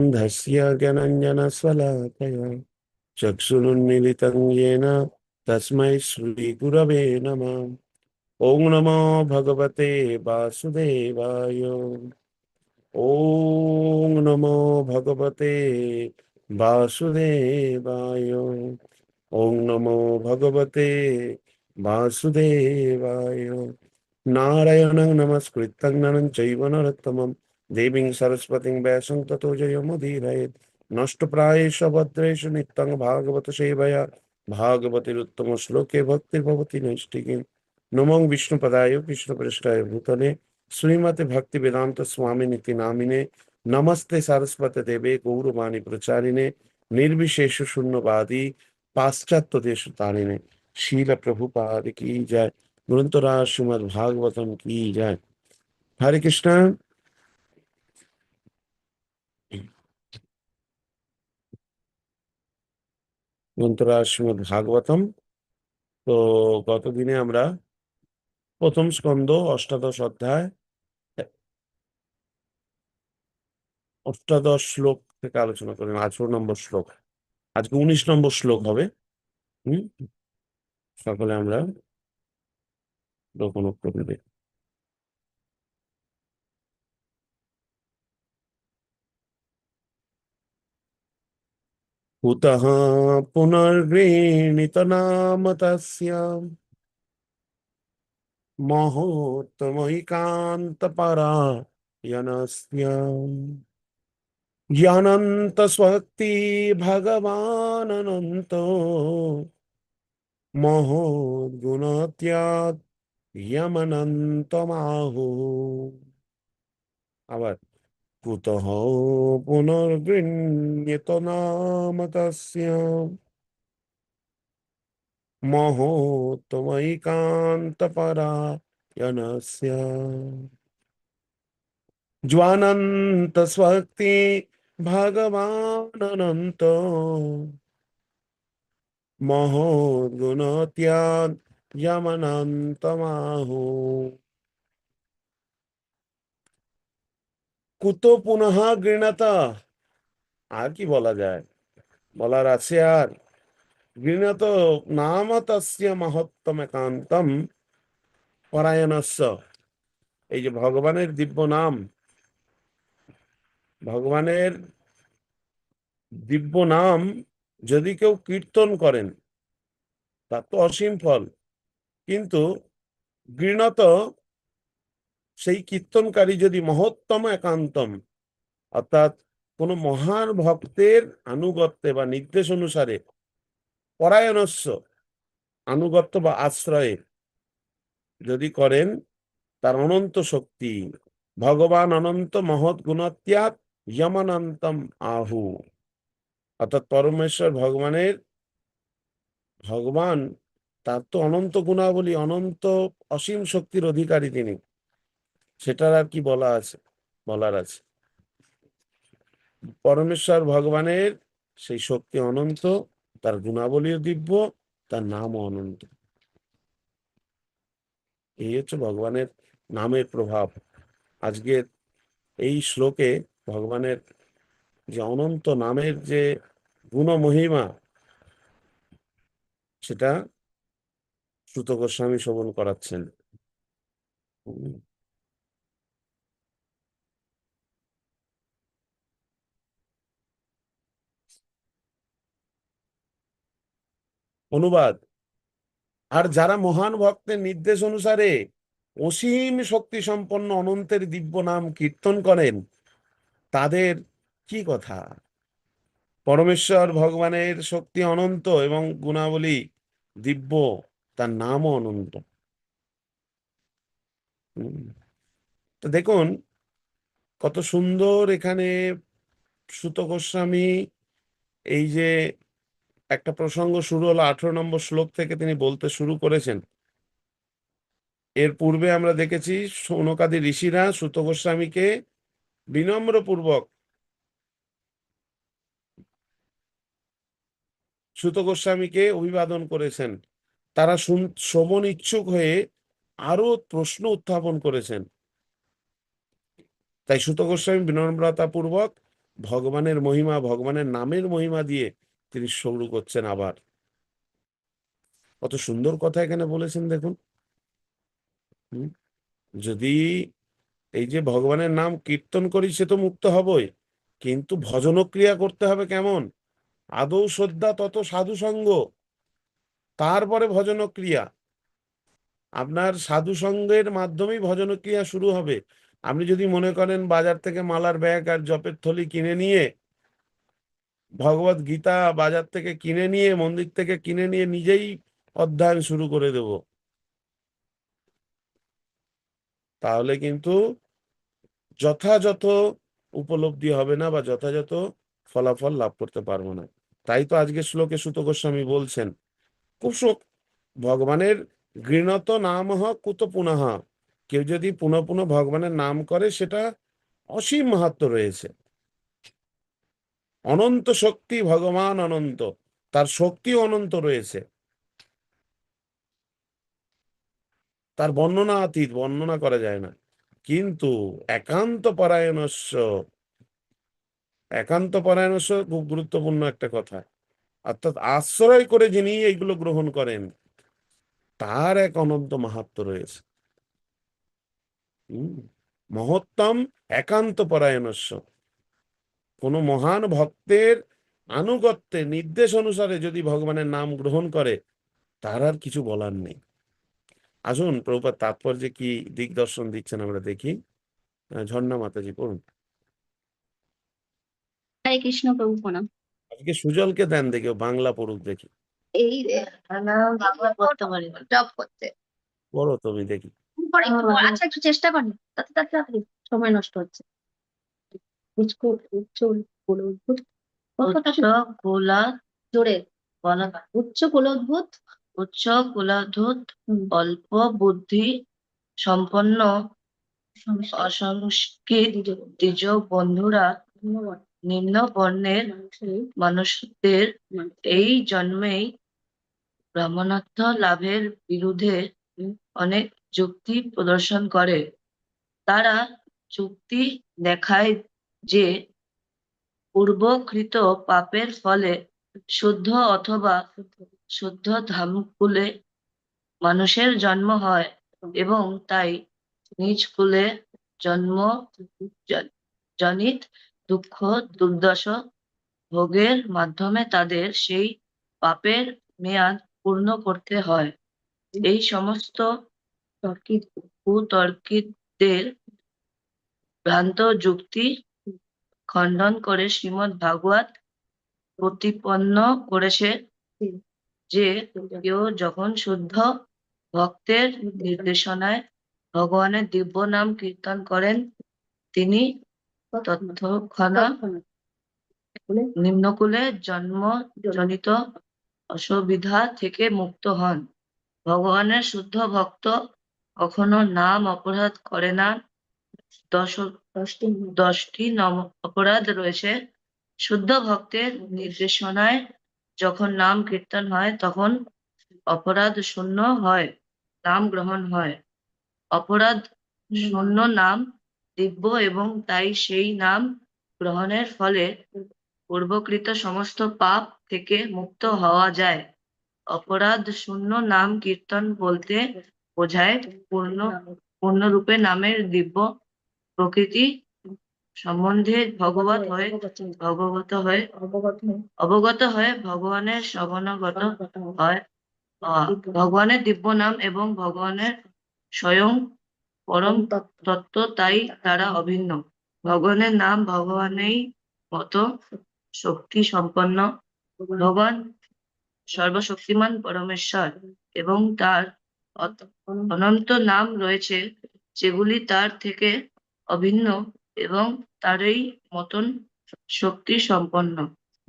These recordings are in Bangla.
धस्य ज्ञानञ्जनस्वलाकया चक्षुरुन्मिलितं येन तस्मै श्रीगुरवे नमः ॐ नमो भगवते वासुदेवाय ॐ नमो भगवते वासुदेवाय ॐ नमो भगवते वासुदेवाय नारायणं नमस्कृतं नरं चैव দেবীং সরস্বতীং ব্যাসং তত নষ্ট প্রায়শ ভদ্রেশ নিত্যং ভাগবত সেবায়। ভাগবতের উত্তম শ্লোকে ভক্তির ভবতি নৈষ্ঠিকী। নমং বিষ্ণুপদায় কৃষ্ণপৃষ্ঠায় ভূতলে। শ্রীমতে ভক্তি বেদান্ত স্বামী নীতি নামিনে। নমস্তে সরস্বত দেবে গৌরবাণী প্রচারিণে। নির্বিশেষ শূন্যবাদী পাশ্চাত্য দেশ তারিণে। শীল প্রভু প্রভুপাদ কি যায় গ্রন্থরাজ শ্রীমদ ভাগবতম কি যায় হরে কৃষ্ণ। গ্রন্থরাজ শ্রীমদ ভাগবতম। তো গতদিনে আমরা প্রথম স্কন্ধ, অষ্টাদশ অধ্যায়, অষ্টাদশ শ্লোক থেকে আলোচনা করেন আঠারো নম্বর শ্লোক। আজকে উনিশ নম্বর শ্লোক হবে। হুম? সকলে আমরা রোপণ করবে कुतः पुनर्गृणीतनाम तस्य। महोत्तमैकान्तपरायणस्य। भगवान भगवानन्तो महोद्गुणत्यात् यमनन्तमाहुः आवाज़ कुतः पुनर्गृह्यत नाम तस्य। महोत्तमैकान्तपरायणस्य। ज्वानन्तस्वक्ति भगवानन्त महोद्गुणत्यान् यमनन्तमाहो কুত পুনঃ গৃণত। আর কি বলা যায়? বলার আছে আর। গৃণত নাম তস্য মহত্তম একান্তম পরায়ণস্য। এই যে ভগবানের দিব্য নাম, ভগবানের দিব্য নাম যদি কেউ কীর্তন করেন, তার তো অসীম ফল। কিন্তু গৃণত সেই কীর্তনকারী যদি মহত্তম একান্তম, অর্থাৎ কোন মহান ভক্তের আনুগত্যে বা নির্দেশ অনুসারে পরায়ণস্য আনুগত্য বা আশ্রয়ে যদি করেন, তার অনন্ত শক্তি, ভগবান অনন্ত মহৎ গুণত্যাগ যমানন্তম আহু। অর্থাৎ পরমেশ্বর ভগবানের, ভগবান তার তো অনন্ত গুণাবলী, অনন্ত অসীম শক্তির অধিকারী তিনি। সেটার আর কি বলা আছে, বলার আছে। পরমেশ্বর ভগবানের সেই শক্তি অনন্ত, তার গুণাবলীও দিব্য, তার নামও অনন্ত। এই হচ্ছে ভগবানের নামের প্রভাব। আজকের এই শ্লোকে ভগবানের যে অনন্ত নামের যে গুণ মহিমা সেটা শ্রুত গোস্বামী শ্রবণ করাচ্ছেন। অনুবাদ। আর যারা মহান ভক্তের নির্দেশ অনুসারে অসীম শক্তি সম্পন্ন অনন্তের দিব্য নাম কীর্তন করেন, তাদের কি কথা? পরমেশ্বর ভগবানের শক্তি অনন্ত এবং গুণাবলী দিব্য, তার নামও অনন্ত। তো দেখুন, কত সুন্দর এখানে সুত গোস্বামী এই যে একটা প্রসঙ্গ শুরু হলো আঠারো নম্বর শ্লোক থেকে তিনি বলতে শুরু করেছেন। এর পূর্বে আমরা দেখেছি সৌনকাদি ঋষিরা সুত গোস্বামীকে বিনম্রপূর্বক সুত গোস্বামীকে অভিবাদন করেছেন। তারা শ্রবণ ইচ্ছুক হয়ে আরও প্রশ্ন উত্থাপন করেছেন। তাই সুত গোস্বামী বিনম্রতা পূর্বক ভগবানের মহিমা, ভগবানের নামের মহিমা দিয়ে তিনি শুরু করছেন আবার। কত সুন্দর কথা এখানে বলেছেন দেখুন? যদি এই যে ভগবানের নাম কীর্তন করি সে তো মুক্ত হবই, কিন্তু ভজনক্রিয়া করতে হবে কেমন? আদৌ শ্রদ্ধা তত সাধু সঙ্গ তারপরে ভজনক্রিয়া আপনার সাধু সঙ্গের মাধ্যমেই ভজনক্রিয়া শুরু হবে। আপনি যদি মনে করেন বাজার থেকে মালার ব্যাগ আর জপের থলি কিনে নিয়ে ভগবত গীতা বাজার থেকে কিনে নিয়ে, মন্দির থেকে কিনে নিয়ে নিজেই অধ্যয়ন শুরু করে দেব। তাহলে কিন্তু যথাযথ উপলব্ধি হবে না বা যথাযথ ফলাফল লাভ করতে পারব না। তাই তো আজকে শ্লোকে সুত গোস্বামী বলছেন, খুব কুশক ভগবানের গৃণত নাম কুত পুনঃ। কেউ যদি পুনঃ পুনঃ ভগবানের নাম করে, সেটা অসীম মাহাত্ম রয়েছে। অনন্ত শক্তি, ভগবান অনন্ত। তার শক্তি অনন্ত রয়েছে। তার বর্ণনা অতীত বর্ণনা করা যায় না। কিন্তু একান্ত পরায়ণস্য একান্ত পরায়ণস্য খুব গুরুত্বপূর্ণ একটা কথা। অর্থাৎ আশ্রয় করে যিনি এইগুলো গ্রহণ করেন, তার এক অনন্ত মাহাত্ম রয়েছে। মহত্তম একান্ত পরায়ণস্য কোন মহান ভক্তের আনুগত্যে নির্দেশ অনুসারে যদি ভগবানের নাম গ্রহণ করে তার আর কিছু বলার নেই। আসুন প্রভুপাত তাৎপর্যে কি দিগদর্শন দিচ্ছেন আমরা দেখি। ঝর্ণা মাতাজি পড়ুন। হরে কৃষ্ণ প্রভু প্রণাম। আজকে সুজলকে দেন দেখি বাংলা পড়ুক দেখি। এই বাংলা পড়তে পারি। জব করতে পড়ো তুমি দেখি। আচ্ছা একটু চেষ্টা করি। তাতে তাতে সময় নষ্ট হচ্ছে। উচ্চ উচ্চ কোল উদ্ভুত উচ্চ কোলা জোরে বলা উচ্চ কোল উচ্চ কোলাধুত অল্প বুদ্ধি সম্পন্ন, অসংস্কৃত দ্বিজ- বন্ধুরা নিম্ন বর্ণের মানুষদের এই জন্মেই ব্রাহ্মণত্ব লাভের বিরুদ্ধে অনেক যুক্তি প্রদর্শন করে। তারা যুক্তি দেখায় যে পূর্বকৃত পাপের ফলে শুদ্ধ অথবা শুদ্ধ ধামকুলে মানুষের জন্ম হয় এবং তাই নিজ কুলে জন্ম, জনিত দুঃখ, দুর্দশ ভোগের মাধ্যমে তাদের সেই পাপের মেয়াদ পূর্ণ করতে হয়। এই সমস্ত তর্কিত, কুতর্কিতদের ভ্রান্ত যুক্তি খণ্ডন করে শ্রীমৎ ভাগবত প্রতিপন্ন করেছে যে কেউ যখন শুদ্ধ ভক্তের নির্দেশনায় ভগবানের দিব্য নাম কীর্তন করেন, তিনি নিম্নকুলে জন্ম জনিত অসুবিধা থেকে মুক্ত হন। ভগবানের শুদ্ধ ভক্ত কখনো নাম অপরাধ করে না। দশ দশটি দশটি নম অপরাধ রয়েছে। শুদ্ধ ভক্তের নির্দেশনায় যখন নাম কীর্তন হয় তখন অপরাধ শূন্য হয় নাম গ্রহণ হয়। অপরাধ শূন্য নাম দিব্য এবং তাই সেই নাম গ্রহণের ফলে পূর্বকৃত সমস্ত পাপ থেকে মুক্ত হওয়া যায়। অপরাধ শূন্য নাম কীর্তন বলতে বোঝায় পূর্ণ পূর্ণরূপে নামের দিব্য প্রকৃতি সম্বন্ধে ভগবত হয়ে ভগবত হয়ে। অবগত হয়ে। অবগত হয়ে। ভগবানের শরণাগত হয়। ভগবানের দিব্য নাম এবং ভগবানের স্বয়ং পরম তত্ত্ব। তত্ত্ব তাই তারা অভিন্ন। ভগবানের নাম ভগবানেই মতো শক্তি সম্পন্ন। ভগবান সর্বশক্তিমান পরমেশ্বর এবং তার অনন্ত নাম রয়েছে যেগুলি তার থেকে অভিন্ন এবং তারই মতন শক্তি সম্পন্ন।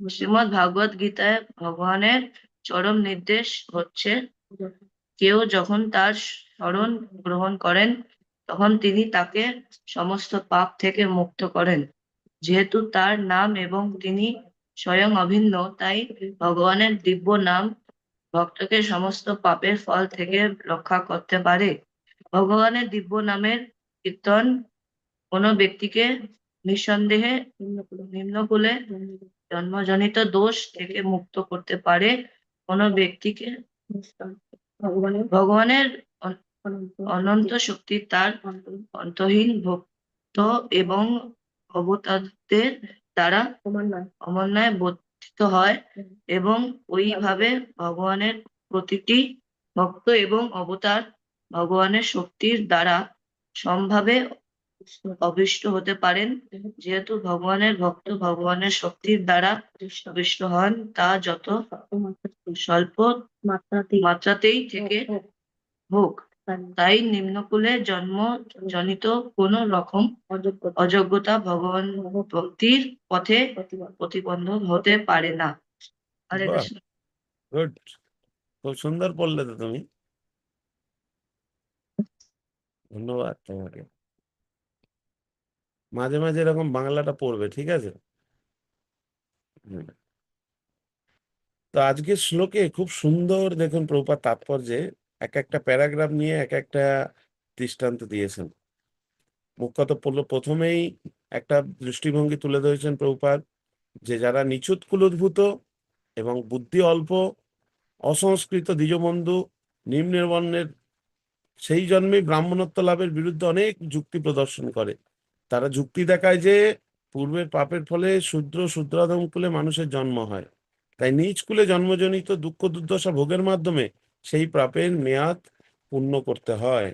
শ্রীমৎ ভাগবত গীতায় ভগবানের চরম নির্দেশ হচ্ছে, কেউ যখন তার শরণ গ্রহণ করেন, তখন তিনি তাকে সমস্ত পাপ থেকে মুক্ত করেন। যেহেতু তার নাম এবং তিনি স্বয়ং অভিন্ন, তাই ভগবানের দিব্য নাম ভক্তকে সমস্ত পাপের ফল থেকে রক্ষা করতে পারে। ভগবানের দিব্য নামের কীর্তন কোনো ব্যক্তিকে নিঃসন্দেহে নিম্নকুলে জন্মজনিত দোষ থেকে মুক্ত করতে পারে, কোনো ব্যক্তিকে ভগবানের অনন্ত শক্তি তার অন্তহীন ভক্ত এবং অবতারদের দ্বারা অমন্যায় বর্ধিত হয় এবং ওইভাবে ভগবানের প্রতিটি ভক্ত এবং অবতার ভগবানের শক্তির দ্বারা সম্ভাবে অভিষ্ট হতে পারেন। যেহেতু ভগবানের ভক্ত ভগবানের শক্তির দ্বারা অভিষ্ট হন তা যত স্বল্প মাত্রাতেই থেকে হোক তাই নিম্নকুলে জন্ম জনিত কোনো রকম অযোগ্যতা ভগবান ভক্তির পথে প্রতিবন্ধক হতে পারে না। হরে কৃষ্ণ। গুড খুব সুন্দর পড়লে তো তুমি। ধন্যবাদ তোমাকে। মাঝে মাঝে এরকম বাংলাটা পড়বে, ঠিক আছে। তো আজকের শ্লোকে খুব সুন্দর দেখুন প্রভুপাদ তাৎপর্যে এক একটা প্যারাগ্রাফ নিয়ে এক একটা দৃষ্টান্ত দিয়েছেন। মুখ্যত প্রথমেই একটা দৃষ্টিভঙ্গি তুলে ধরেছেন প্রভুপাদ যে যারা নিচুত কুলোদ্ভূত এবং বুদ্ধি অল্প, অসংস্কৃত দ্বিজবন্ধু নিম্নের বর্ণের সেই জন্মেই ব্রাহ্মণত্ব লাভের বিরুদ্ধে অনেক যুক্তি প্রদর্শন করে। তারা যুক্তি দেখায় যে পূর্বের পাপের ফলে শূদ্র শূদ্রাধম কুলে মানুষের জন্ম হয়। তাই নিজ কুলে জন্মজনিত দুঃখ দুর্দশা ভোগের মাধ্যমে সেই পাপের মেয়াদ পূর্ণ করতে হয়।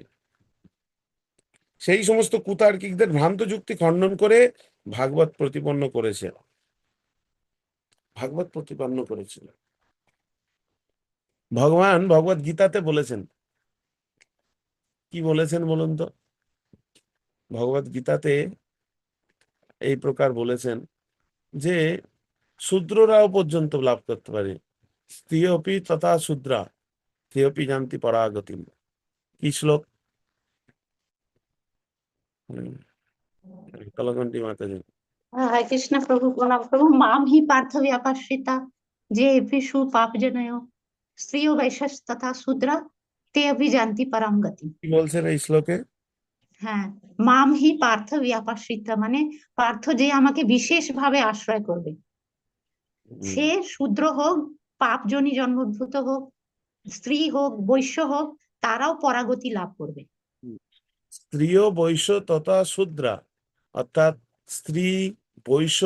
সেই সমস্ত কুতার্কিকদের ভ্রান্ত যুক্তি খণ্ডন করে ভাগবত প্রতিপন্ন করেছে। ভাগবত প্রতিপন্ন করেছিল। ভগবান ভগবত গীতাতে বলেছেন। কি বলেছেন বলুন তো? ভগবত গীতাতে এই প্রকার বলেছেন যে শূদ্ররাও পর্যন্ত লাভ করতে পারে। স্ত্রীপি তথা শূদ্রা স্ত্রীপি জানতি পরাগতি কি শ্লোক? কলকণ্ঠী মাতাজি। হ্যাঁ, হরে কৃষ্ণ প্রভু প্রণাম প্রভু। মাম হি পার্থ ব্যাপাশ্রিতা যে এপিষু পাপ জনয়। স্ত্রী ও বৈশ্যাস তথা শূদ্রা তে জানতি পরাম গতি। বলছেন এই শ্লোকে? হ্যাঁ মাম হি পার্থ ব্যাপাশ্রিতা মানে পার্থ যে আমাকে বিশেষ ভাবে আশ্রয় করবে। সে শূদ্র হোক পাপজনী জন্মোদ্ভূত হোক স্ত্রী হোক বৈশ্য হোক তারাও পরাগতি লাভ করবে। স্ত্রীয় বৈশ্য তথা শূদ্রা অর্থাৎ স্ত্রী বৈশ্য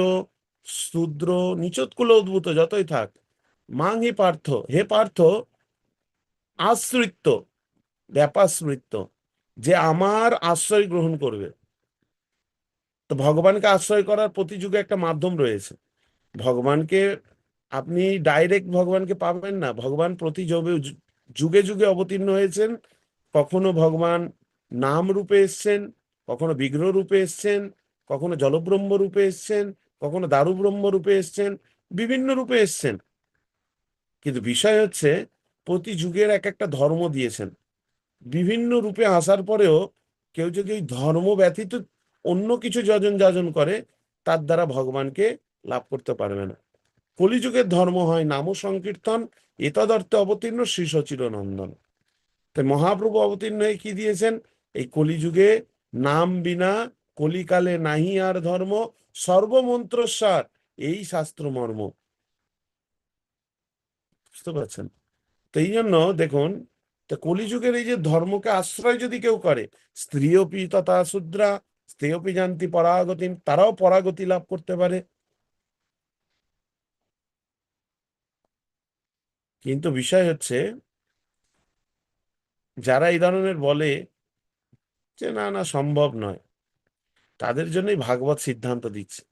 শূদ্র নিচতকুল উদ্ভূত যতই থাক। মাং হি পার্থ হে পার্থ আশ্রিত ব্যাপাশ্রিত যে আমার আশ্রয় গ্রহণ করবে। তো ভগবানকে আশ্রয় করার প্রতি যুগে একটা মাধ্যম রয়েছে। ভগবানকে আপনি ডাইরেক্ট ভগবানকে পাবেন না। ভগবান প্রতি যুগে যুগে অবতীর্ণ হয়েছেন। কখনো ভগবান নাম রূপে এসছেন, কখনো বিগ্রহ রূপে এসছেন, কখনো জলব্রহ্ম রূপে এসছেন, কখনো দারু ব্রহ্ম রূপে এসছেন, বিভিন্ন রূপে এসছেন। কিন্তু বিষয় হচ্ছে, প্রতি যুগের এক একটা ধর্ম দিয়েছেন। বিভিন্ন রূপে আসার পরেও কেউ যদি ওই ধর্ম ব্যতীত অন্য কিছু যজন যাজন করে, তার দ্বারা ভগবানকে লাভ করতে পারবে না। কলিযুগের ধর্ম হয় নাম সংকীর্তন এতদর্থে অবতীর্ণ শ্রী সচিরনন্দন তাই মহাপ্রভু অবতীর্ণ হয়ে কি দিয়েছেন? এই কলিযুগে নাম বিনা কলিকালে নাহি আর ধর্ম সর্বমন্ত্রস্বার এই শাস্ত্র মর্ম বুঝতে পারছেন? তো এই জন্য দেখুন তো কলিযুগের এই যে ধর্মকে আশ্রয় যদি কেউ করে স্ত্রীয়পি তথা শূদ্রা স্ত্রীয়পি জানতি পরাগতি তারাও পরাগতি লাভ করতে পারে। কিন্তু বিষয় হচ্ছে, যারা এই ধরনের বলে যে না না, সম্ভব নয়, তাদের জন্যই ভাগবত সিদ্ধান্ত দিচ্ছে।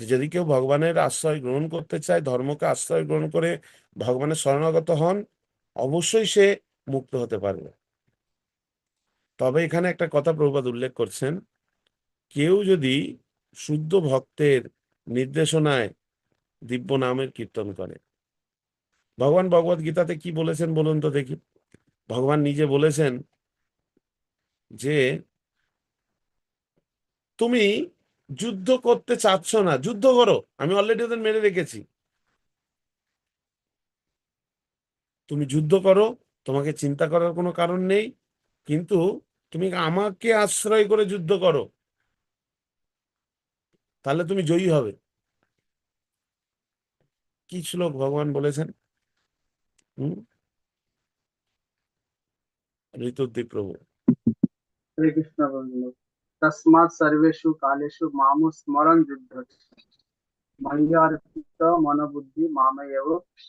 যদি কেউ ভগবানের আশ্রয় গ্রহণ করতে চায়, ধর্মকে আশ্রয় গ্রহণ করে ভগবানের শরণাগত হন অবশ্যই সে মুক্ত হতে পারবে। তবে এখানে একটা কথা প্রভুপাদ উল্লেখ করছেন, কেউ যদি শুদ্ধ ভক্তের নির্দেশনায় দিব্য নামের কীর্তন করে। ভগবান ভগবত গীতাতে কি বলেছেন বলুন তো দেখি। ভগবান নিজে বলেছেন যে, তুমি যুদ্ধ করতে চাচ্ছ না, যুদ্ধ করো। আমি অলরেডি ওদের মেরে রেখেছি। তুমি যুদ্ধ করো, তোমাকে চিন্তা করার কোনো কারণ নেই, কিন্তু তুমি আমাকে আশ্রয় করে যুদ্ধ করো। তাহলে তুমি জয়ী হবে। কি শ্লোক ভগবান বলেছেন? হম? ঋতুদ্দীপ প্রভু কৃষ্ণ বন্ধু, তসমাৎ মামু স্মরণ যুদ্ধ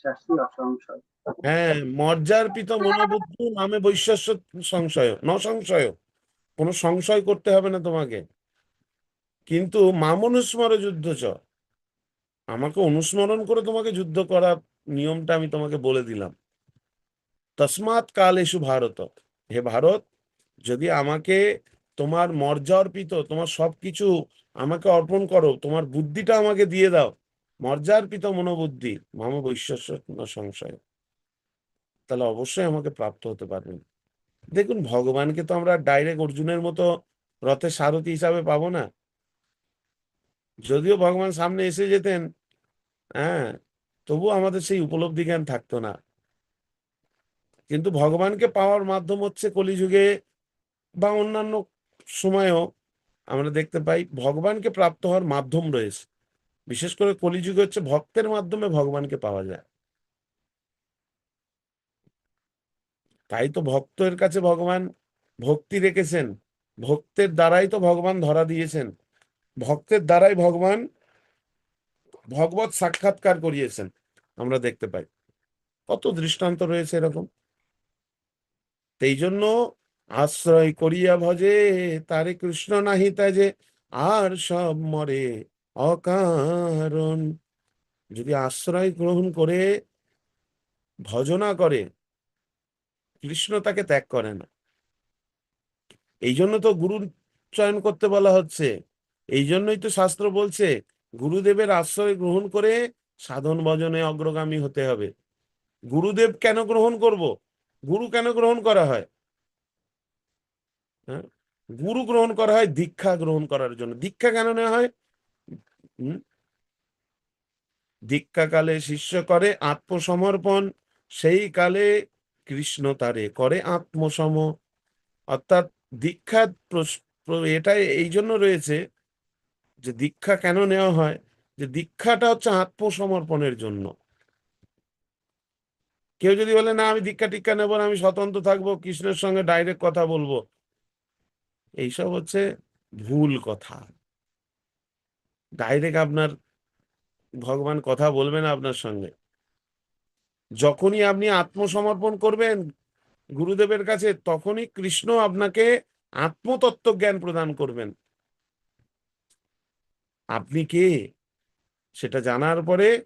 শাস্তি অসংশয়। হ্যাঁ মর্যার্পিত মনোবুদ্ধি নামে বৈশ্বস্য সংশয় ন সংশয় কোনো সংশয় করতে হবে না তোমাকে। কিন্তু মামনুস্মর যুদ্ধ চ। আমাকে অনুস্মরণ করে তোমাকে যুদ্ধ করার নিয়মটা আমি তোমাকে বলে দিলাম। তসমাৎ কাল এসু ভারত। হে ভারত, যদি আমাকে তোমার মর্যা অর্পিত তোমার সবকিছু আমাকে অর্পণ করো, তোমার বুদ্ধিটা আমাকে দিয়ে দাও। মর্যার্পিত মনোবুদ্ধি, মাম বৈশ্বস্য সংশয় তাহলে অবশ্যই আমাকে প্রাপ্ত হতে পারবেন। দেখুন, ভগবানকে তো আমরা ডাইরেক্ট অর্জুনের মতো রথের সারথি হিসাবে পাবো না। যদিও ভগবান সামনে এসে যেতেন হ্যাঁ তবু আমাদের সেই উপলব্ধি জ্ঞান থাকতো না। কিন্তু ভগবানকে পাওয়ার মাধ্যম হচ্ছে কলিযুগে বা অন্যান্য সময়েও আমরা দেখতে পাই, ভগবানকে প্রাপ্ত হওয়ার মাধ্যম রয়েছে। বিশেষ করে কলিযুগে হচ্ছে ভক্তের মাধ্যমে ভগবানকে পাওয়া যায়। তাই তো ভক্তের কাছে ভগবান ভক্তি রেখেছেন। ভক্তের দ্বারাই তো ভগবান ধরা দিয়েছেন। ভক্তের দ্বারাই ভগবান ভগবত সাক্ষাৎকার করিয়েছেন। আমরা দেখতে পাই। কত দৃষ্টান্ত রয়েছে এরকম। এই জন্য আশ্রয় করিয়া ভজে, তারে কৃষ্ণ নাহি যে আর সব মরে অকারণ। যদি আশ্রয় গ্রহণ করে, ভজনা করে কৃষ্ণ তাকে ত্যাগ করে না। এই জন্য তো গুরু চয়ন করতে বলা হচ্ছে। এই জন্যই তো শাস্ত্র বলছে, গুরুদেবের আশ্রয় গ্রহণ করে সাধন ভজনে অগ্রগামী হতে হবে। গুরুদেব কেন গ্রহণ করব? গুরু কেন গ্রহণ করা হয়? হ্যাঁ? গুরু গ্রহণ করা হয় দীক্ষা গ্রহণ করার জন্য। দীক্ষা কেন নেওয়া হয়? হুম? দীক্ষাকালে শিষ্য করে আত্মসমর্পণ, সেই কালে কৃষ্ণ তারে করে আত্মসম। অর্থাৎ দীক্ষা এটাই এই জন্য রয়েছে যে দীক্ষা কেন নেওয়া হয়? যে দীক্ষাটা হচ্ছে আত্মসমর্পণের জন্য। কেউ যদি বলে, না, আমি দীক্ষা টিক্ষা নেব না, আমি স্বতন্ত্র থাকব, কৃষ্ণের সঙ্গে ডাইরেক্ট কথা বলব। এইসব হচ্ছে ভুল কথা। ডাইরেক্ট আপনার ভগবান কথা বলবে না আপনার সঙ্গে। যখনই আপনি আত্মসমর্পণ করবেন গুরুদেবের কাছে, তখনই কৃষ্ণ আপনাকে আত্মতত্ত্ব জ্ঞান প্রদান করবেন। আপনি কে? সেটা জানার পরে,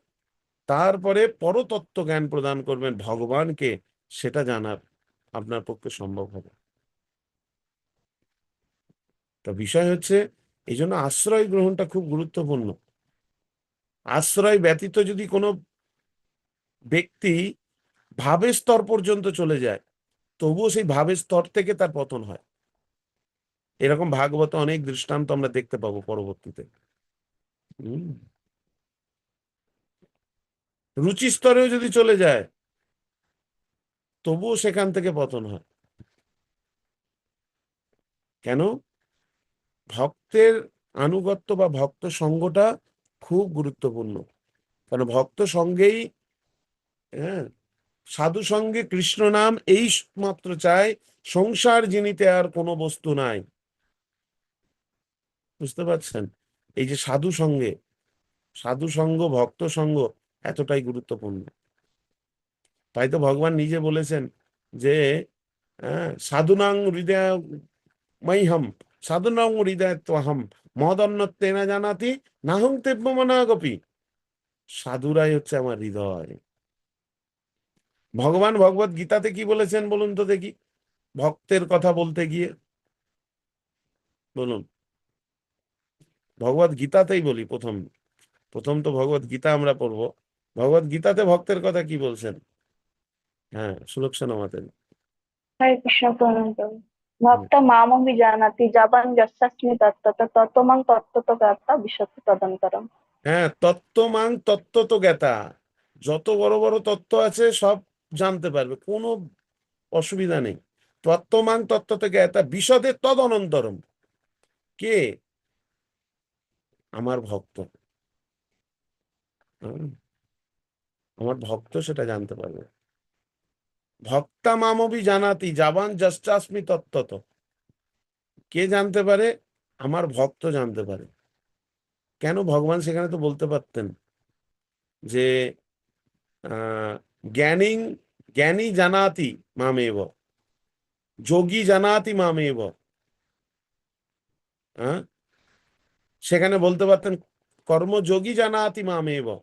তারপরে পরতত্ত্ব জ্ঞান প্রদান করবেন ভগবানকে, সেটা জানার আপনার পক্ষে সম্ভব হবে। তা বিষয় হচ্ছে, এই জন্য আশ্রয় গ্রহণটা খুব গুরুত্বপূর্ণ। আশ্রয় ব্যতীত যদি কোনো ব্যক্তি ভাবের স্তর পর্যন্ত চলে যায়, তবুও সেই ভাবের স্তর থেকে তার পতন হয়। এরকম ভাগবত অনেক দৃষ্টান্ত আমরা দেখতে পাবো পরবর্তীতে। রুচি স্তরেও যদি চলে যায়, তবুও সেখান থেকে পতন হয়। কেন? ভক্তের আনুগত্য বা ভক্ত সঙ্গটা খুব গুরুত্বপূর্ণ। কারণ ভক্ত সঙ্গেই হ্যাঁ সাধু সঙ্গে কৃষ্ণ নাম এই মাত্র চায় সংসার জিনিতে আর কোনো বস্তু নাই। বুঝতে পারছেন? এই যে সাধু সঙ্গে সাধু সঙ্গ ভক্ত সঙ্গ এতটাই গুরুত্বপূর্ণ। তাই তো ভগবান নিজে বলেছেন যে হ্যাঁ, সাধুনাং হৃদয় মৈহম সাধুনাং হৃদয় ত্বহম মদন্নত্বেনা জানাতি নাহং তেব্য মনাগপি সাধুরাই হচ্ছে আমার হৃদয়। ভগবান ভগবত গীতাতে কি বলেছেন বলুন তো দেখি। ভক্তের কথা বলতে গিয়ে। বলুন। ভগবত গীতাতেই বলি প্রথম। প্রথম তো ভগবত গীতা আমরা পড়ব। ভগবত গীতাতে ভক্তের কথা কি বলছেন? হ্যাঁ সুলক্ষণা মাতেন হরে কৃষ্ণ প্রণাম ভক্ত মামপি জানাতি যাবান যস্যাস্মি তত্ত্বত তত্ত্বমাং তত্ত্বত জ্ঞাতা বিশত্তি তদন্তরম হ্যাঁ তত্ত্বমাং তত্ত্ব তো জ্ঞাতা। যত বড় বড় তত্ত্ব আছে সব জানতে পারবে কোনো অসুবিধা নেই। তত্ত্বমান তত্ত্ব থেকে জ্ঞাতা বিশদে তদ অনন্তরম কে? আমার ভক্ত। আমার ভক্ত সেটা জানতে পারবে। ভক্তা মামবি জানাতি জাবান জশ্চাস্মি তত্ত্বত। কে জানতে পারে? আমার ভক্ত জানতে পারে। কেন? ভগবান সেখানে তো বলতে পারতেন যে আহ, জ্ঞানী জ্ঞানী জানাতি মামেব যোগী জানাতি মামেব হ্যাঁ সেখানে বলতে পারতেন কর্মযোগী জানাতি মামেব।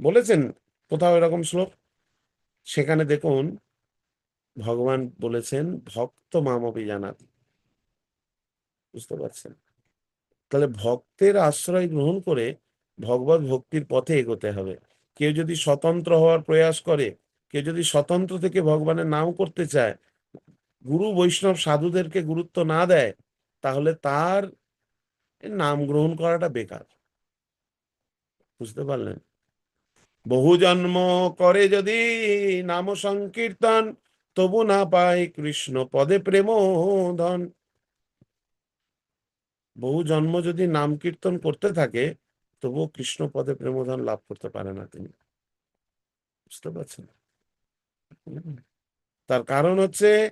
বলেছেন কোথাও এরকম শ্লোক? সেখানে দেখুন, ভগবান বলেছেন, ভক্ত মামবি জানাতি। বুঝতে পারছেন? তাহলে ভক্তের আশ্রয় গ্রহণ করে ভগবত ভক্তির পথে এগোতে হবে। কেউ যদি স্বতন্ত্র হওয়ার প্রয়াস করে, কেউ যদি স্বতন্ত্র থেকে ভগবানের নাম করতে চায়, গুরু বৈষ্ণব সাধুদেরকে গুরুত্ব না দেয়, তাহলে তার নাম গ্রহণ করাটা বেকার। বুঝতে পারলেন? বহু জন্ম করে যদি নাম সংকীর্তন, তবু না পায় কৃষ্ণ পদে প্রেম ধন বহু জন্ম যদি নাম কীর্তন করতে থাকে তবুও কৃষ্ণ পদে প্রেমধন লাভ করতে পারে না তিনি। বুঝতে পারছেন? তার কারণ হচ্ছে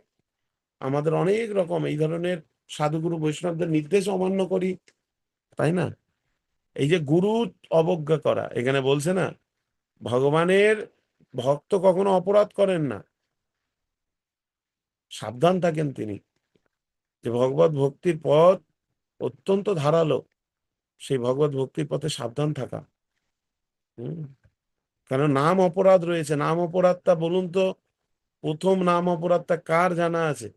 আমাদের অনেক রকম এই ধরনের সাধুগুরু বৈষ্ণবদের নির্দেশ অমান্য করি, তাই না? এই যে গুরু অবজ্ঞা করা, এখানে বলছে না, ভগবানের ভক্ত কখনো অপরাধ করেন না। সাবধান থাকেন তিনি। যে ভগবত ভক্তির পথ অত্যন্ত ধারালো। সেই ভগবত ভক্তির পথে সাবধান থাকা। কারণ নাম অপরাধ রয়েছে। নাম অপরাধটা বলুন তো, প্রথম নাম অপরাধটা কার জানা আছে?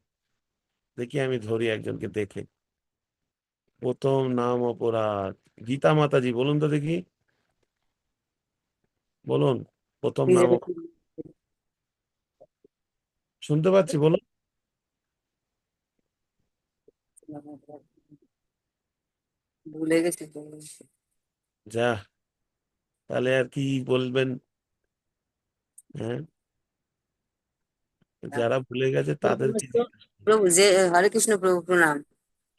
দেখি আমি ধরি একজনকে দেখে। প্রথম নাম অপরাধ, গীতা মাতাজি, বলুন তো দেখি। বলুন, প্রথম নাম শুনতে পাচ্ছি, বলুন। ভুলে গেছি তো যা তাহলে আর কি বলবেন? হ্যাঁ? যারা ভুলে গেছে তাদের প্রভু যে হরে কৃষ্ণ প্রভু প্রণাম।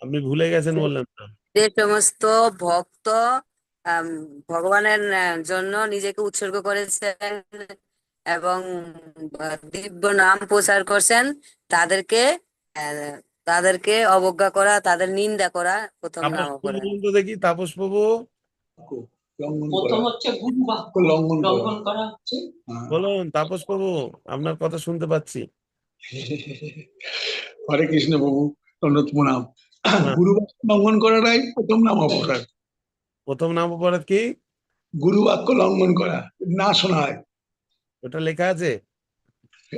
আপনি ভুলে গেছেন বললেন তো। যে সমস্ত ভক্ত ভগবানের জন্য নিজেকে উৎসর্গ করেছেন এবং দিব্য নাম প্রচার করছেন তাদেরকে তাদেরকে অবজ্ঞা করা তাদের নিন্দা করা প্রথম নাম দেখি তাপস প্রভু। প্রথম হচ্ছে গুরু বাক্য লঙ্ঘন করা। হচ্ছে। হ্যাঁ। বলুন তাপস প্রভু আপনার কথা শুনতে পাচ্ছি। হরে কৃষ্ণ প্রভু প্রণাম। হ্যাঁ। গুরু বাক্য লঙ্ঘন করাটাই প্রথম নাম অপরাধ। প্রথম নাম অপরাধ কি? গুরু বাক্য লঙ্ঘন করা না শোনায় ওটা লেখা আছে?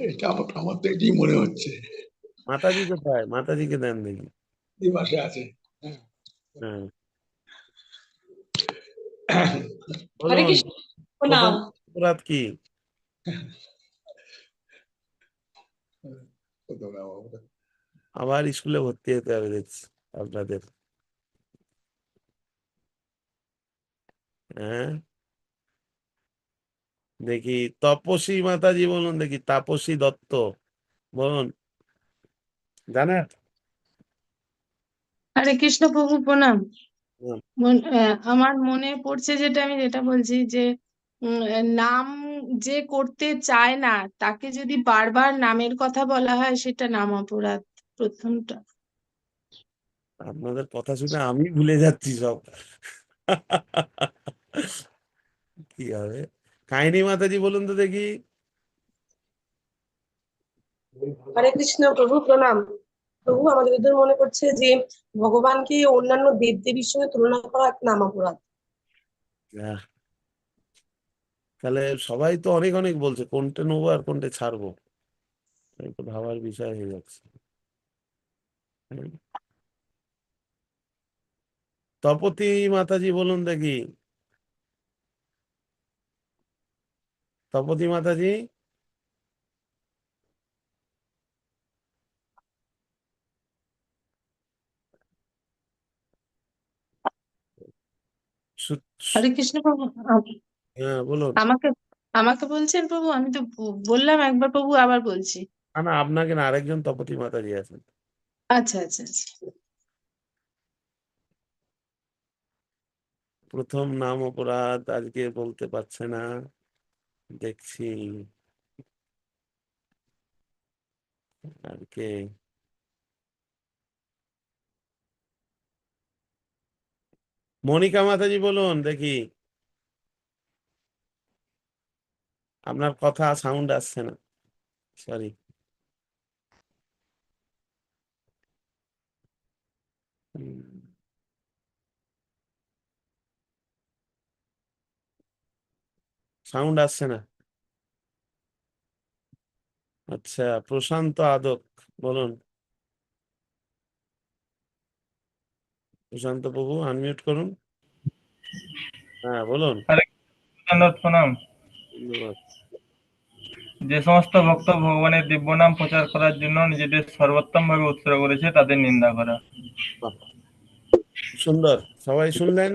এটা আমার আমার তো এটাই মনে হচ্ছে। মাতাজি কোথায় মাতাজিকে দেন দেখি। এই মাসে আছে। হ্যাঁ। অপরাধ কি। আবার স্কুলে ভর্তি হতে হবে দেখছি আপনাদের। হ্যাঁ। দেখি তপসী মাতাজি বলুন দেখি তাপসী দত্ত। বলুন জানেন হরে কৃষ্ণ প্রভু প্রণাম। আমার মনে পড়ছে যেটা আমি যেটা বলছি যে নাম যে করতে চায় না তাকে যদি বারবার নামের কথা বলা হয় সেটা নাম অপরাধ প্রথমটা। আপনাদের কথা শুনে আমি ভুলে যাচ্ছি সব। কি হবে? কাহিনী মাতাজি বলুন তো দেখি। হরে কৃষ্ণ প্রভু, প্রণাম। প্রভু, আমাদের এদের মনে করছে যে ভগবানকে অন্যান্য দেবদেবীর সঙ্গে তুলনা করা এক নাম অপরাধ। তাহলে সবাই তো অনেক অনেক বলছে, কোনটা নেব আর কোনটা ছাড়বো? তো ভাবার বিষয় হয়ে যাচ্ছে। তপতি মাতাজি বলুন দেখি। তপতি মাতাজি? হরে কৃষ্ণ প্রভু। হ্যাঁ বলুন। আমাকে আমাকে বলছেন প্রভু আমি তো বললাম একবার প্রভু আবার বলছি। না না আপনাকে না আরেকজন তপতী মাতাজি আছেন। আচ্ছা আচ্ছা আচ্ছা। প্রথম নাম অপরাধ আজকে বলতে পারছে না। দেখছি। আর কে মনিকা মাতাজি বলুন, দেখি। আপনার কথা সাউন্ড আসছে না। সরি সাউন্ড আসছে না। আচ্ছা প্রশান্ত আদক, বলুন। প্রশান্ত বাবু আনমিউট করুন। হ্যাঁ বলুন। প্রণাম। ধন্যবাদ। যে সমস্ত ভক্ত ভগবানের দিব্য নাম প্রচার করার জন্য নিজেদের সর্বোত্তম ভাবে উৎসর্গ করেছে তাদের নিন্দা করা। সুন্দর। সবাই শুনলেন?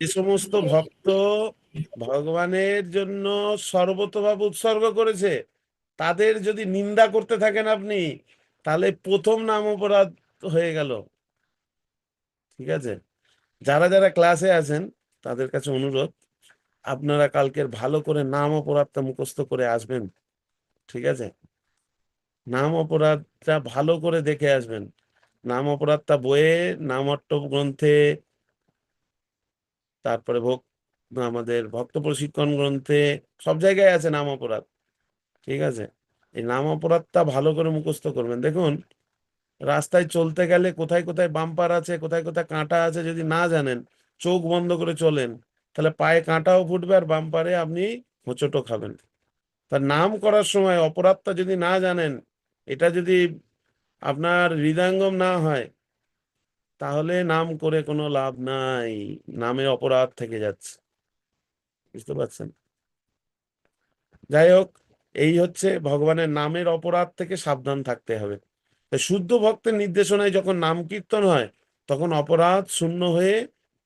যে সমস্ত ভক্ত ভগবানের জন্য সর্বতভাবে উৎসর্গ করেছে তাদের যদি নিন্দা করতে থাকেন আপনি তাহলে প্রথম নাম অপরাধ হয়ে গেল। ঠিক আছে? যারা যারা ক্লাসে আছেন, তাদের কাছে অনুরোধ, আপনারা কালকের ভালো করে নাম অপরাধটা মুখস্থ করে আসবেন, ঠিক আছে? নাম অপরাধটা ভালো করে দেখে আসবেন। নাম অপরাধটা বইয়ে নামট্ট গ্রন্থে তারপরে ভোগ, আমাদের ভক্ত প্রশিক্ষণ গ্রন্থে, সব জায়গায় আছে নাম অপরাধ, ঠিক আছে? এই নাম অপরাধটা ভালো করে মুখস্থ করবেন। দেখুন রাস্তায় চলতে গেলে কোথায় কোথায় বাম্পার আছে, কোথায় কোথায় কাঁটা আছে যদি না জানেন, চোখ বন্ধ করে চলেন, তাহলে পায়ে কাঁটাও ফুটবে আর বাম্পারে আপনি হোঁচটও খাবেন। তার নাম করার সময় অপরাধটা যদি না জানেন, এটা যদি আপনার হৃদয়ঙ্গম না হয়, তাহলে নাম করে কোনো লাভ নাই নামে অপরাধ থেকে যাচ্ছে। বুঝতে পারছেন? যাই হোক, এই হচ্ছে ভগবানের নামের অপরাধ থেকে সাবধান থাকতে হবে। তো শুদ্ধ ভক্তের নির্দেশনায় যখন নাম কীর্তন হয়, তখন অপরাধ শূন্য হয়ে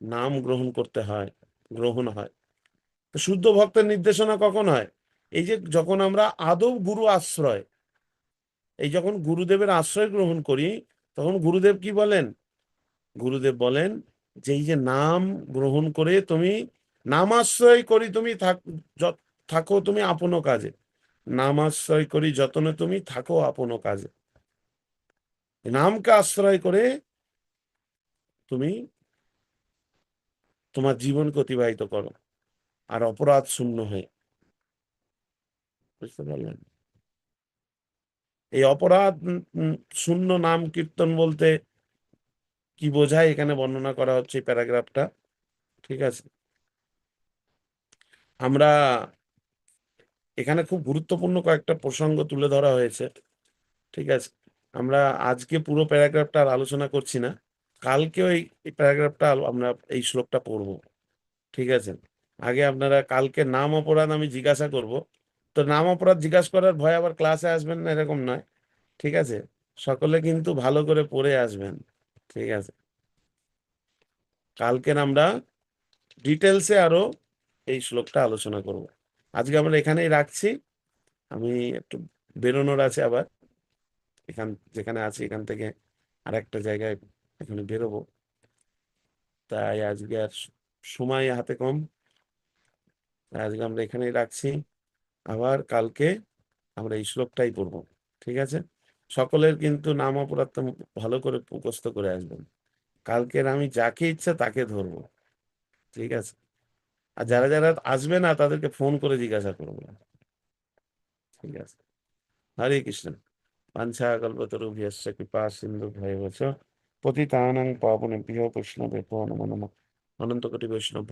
নাম গ্রহণ করতে হয়, গ্রহণ হয়। তো শুদ্ধ ভক্তের নির্দেশনা কখন হয়? এই যে যখন আমরা আদৌ গুরু আশ্রয়, এই যখন গুরুদেবের আশ্রয় গ্রহণ করি, তখন গুরুদেব কি বলেন? গুরুদেব বলেন যে এই যে নাম গ্রহণ করে তুমি নামাশ্রয় করি তুমি থাক থাকো তুমি আপন কাজে। নামাশ্রয় করি যতনে তুমি থাকো আপন কাজে। নামকে আশ্রয় করে তুমি তোমার জীবনকে অতিবাহিত করো আর অপরাধ শূন্য হয়ে। বুঝতে পারলেন? এই অপরাধ শূন্য নাম কীর্তন বলতে কি বোঝায়? এখানে বর্ণনা করা হচ্ছে এই প্যারাগ্রাফটা। ঠিক আছে? আমরা এখানে খুব গুরুত্বপূর্ণ কয়েকটা প্রসঙ্গ তুলে ধরা হয়েছে। ঠিক আছে? আমরা আজকে পুরো প্যারাগ্রাফটা আর আলোচনা করছি না। কালকে এই প্যারাগ্রাফটা আমরা এই শ্লোকটা পড়ব। ঠিক আছে? আগে আপনারা কালকে নাম অপরাধ আমি জিজ্ঞাসা করব। তো নাম অপরাধ জিজ্ঞাসা করার ভয় আবার ক্লাসে আসবেন না, এরকম নয়। ঠিক আছে? সকলে কিন্তু ভালো করে পড়ে আসবেন। ঠিক আছে? কালকের আমরা ডিটেলসে আরও এই শ্লোকটা আলোচনা করব। আজকে আমরা এখানেই রাখছি। আমি একটু বেরোনোর আছে আবার। এখান, যেখানে আছি, এখান থেকে আর একটা জায়গায় এখানে বেরোবো। তাই আজকে আর সময় হাতে কম। আজকে আমরা এখানেই রাখছি। আবার কালকে আমরা এই শ্লোকটাই পড়ব, ঠিক আছে? সকলের কিন্তু নাম অপরাধ ভালো করে মুখস্থ করে আসবেন। কালকের আমি যাকে ইচ্ছা তাকে ধরবো, ঠিক আছে? আর যারা যারা আসবে না, তাদেরকে ফোন করে জিজ্ঞাসা করব। ঠিক আছে? হরে কৃষ্ণ। পাঞ্ছা কল্পতরুভ্যশ্চ কৃপা সিন্ধু ভয়বচ পতিতানাং পাবনেভ্যো বৈষ্ণবেভ্যো নমো নমঃ অনন্ত কোটি বৈষ্ণব